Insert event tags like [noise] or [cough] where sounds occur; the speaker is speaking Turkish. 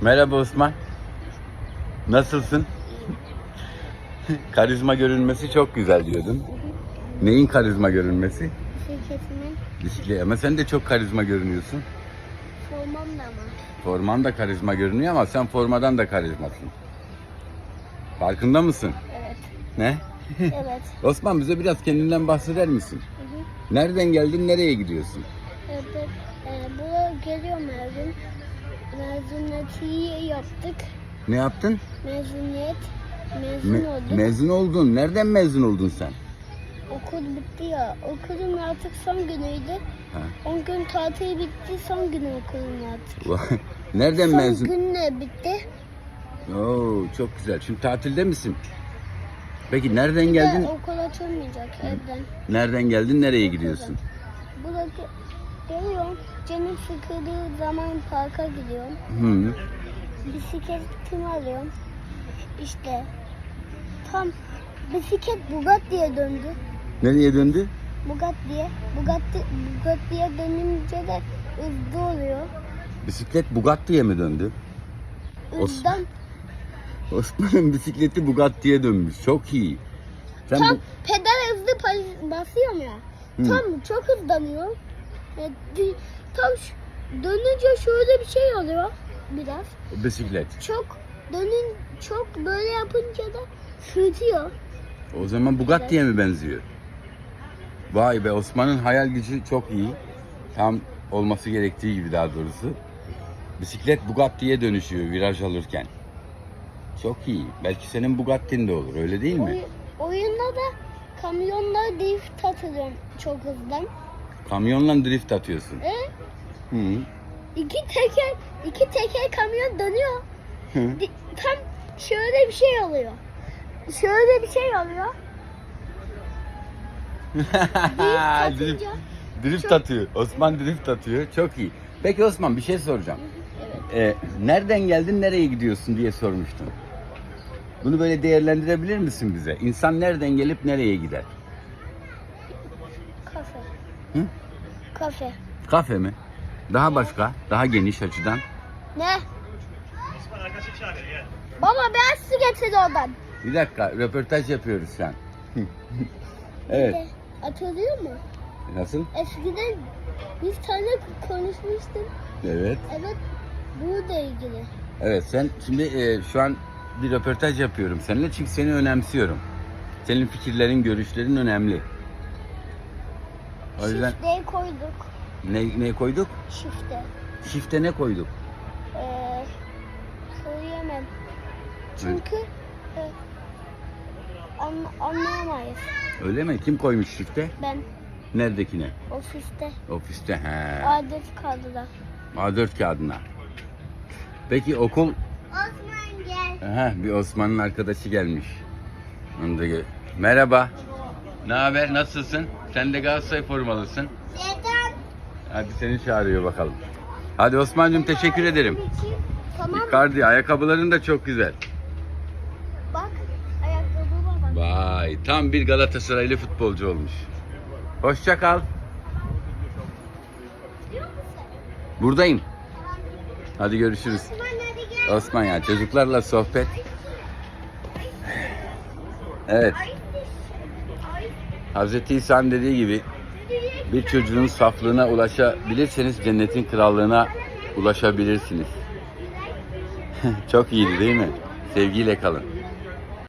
Merhaba Osman. Nasılsın? [laughs] karizma görünmesi çok güzel diyordun. Neyin karizma görünmesi? Şirketimin Bisiklet. Ama sen de çok karizma görünüyorsun. formam da ama. Forman da karizma görünüyor ama sen formadan da karizmasın. Farkında mısın? Evet. Ne? Evet. [laughs] Osman bize biraz kendinden bahseder misin? Hı hı. Nereden geldin, nereye gidiyorsun? Mezuniyeti yaptık. Ne yaptın? Mezuniyet. Mezun Me- olduk. mezun oldun. Nereden mezun oldun sen? Okul bitti ya. Okulun artık son günüydü. Ha. 10 gün tatil bitti. Son günü okulun artık. [laughs] Nereden son mezun? günle bitti. Oo, çok güzel. Şimdi tatilde misin? Peki nereden Bir geldin? okul açılmayacak evden. Nereden geldin? Nereye gidiyorsun? Burada geliyorum. Canım sıkıldığı zaman parka gidiyorum. Hı. Bisikletimi alıyorum. İşte tam bisiklet Bugatti'ye döndü. Nereye döndü? Bugatti'ye. Bugatti, Bugatti'ye dönünce de hızlı oluyor. Bisiklet Bugatti'ye mi döndü? Hızdan Osman'ın [laughs] bisikleti Bugatti'ye dönmüş. Çok iyi. Sen tam bu... pedal hızlı basıyorum ya. Hı. Tam çok hızlanıyor. Tam dönünce şöyle bir şey oluyor biraz. bisiklet. Çok dönün çok böyle yapınca da sürtüyor. O zaman Bugatti'ye mi benziyor? Vay be Osman'ın hayal gücü çok iyi. Tam olması gerektiği gibi daha doğrusu. Bisiklet Bugatti'ye dönüşüyor viraj alırken. Çok iyi. Belki senin Bugatti'n de olur öyle değil mi? Oy- oyunda da kamyonla drift atılıyorum çok hızlı. Kamyonla drift atıyorsun. E, Hı. iki teker iki teker kamyon dönüyor. Hı. Tam şöyle bir şey oluyor. Şöyle bir şey oluyor. Drift [laughs] drift, drift Çok- atıyor. Osman drift atıyor. Çok iyi. Peki Osman bir şey soracağım. Evet. Ee, nereden geldin nereye gidiyorsun diye sormuştum. Bunu böyle değerlendirebilir misin bize? İnsan nereden gelip nereye gider? Kafe. Hı? Kafe. Kafe mi? Daha başka, daha geniş açıdan. Ne? Baba ben su getir oradan. Bir dakika, röportaj yapıyoruz şu an. [laughs] evet. De, Atılıyor mu? Nasıl? Eskiden biz tane konuşmuştuk. Evet. Evet. Burada ilgili. Evet, sen şimdi e, şu an bir röportaj yapıyorum seninle çünkü seni önemsiyorum. Senin fikirlerin, görüşlerin önemli. O yüzden Şifteyi koyduk. ne, ne koyduk? Şifte. Şifte ne koyduk? Ee, söyleyemem. Çünkü e, an, anlayamayız. Öyle mi? Kim koymuş şifte? Ben Neredekine? ofiste Ofiste. He. adet kaldılar. A4 kağıdına. Peki okul... Osman gel. Aha, bir Osman'ın arkadaşı gelmiş. Onu da gö- Merhaba. Ne haber? Nasılsın? Sen de Galatasaray formalısın. Neden? Hadi seni çağırıyor bakalım. Hadi Osman'cığım teşekkür ederim. Tamam. Icardi ayakkabıların da çok güzel. Bak ayakkabıma bak. Vay tam bir Galatasaraylı futbolcu olmuş. Hoşça kal. Buradayım. Hadi görüşürüz. Osman ya çocuklarla sohbet. Evet. Hazreti İsa'nın dediği gibi bir çocuğun saflığına ulaşabilirseniz cennetin krallığına ulaşabilirsiniz. [laughs] Çok iyiydi değil mi? Sevgiyle kalın.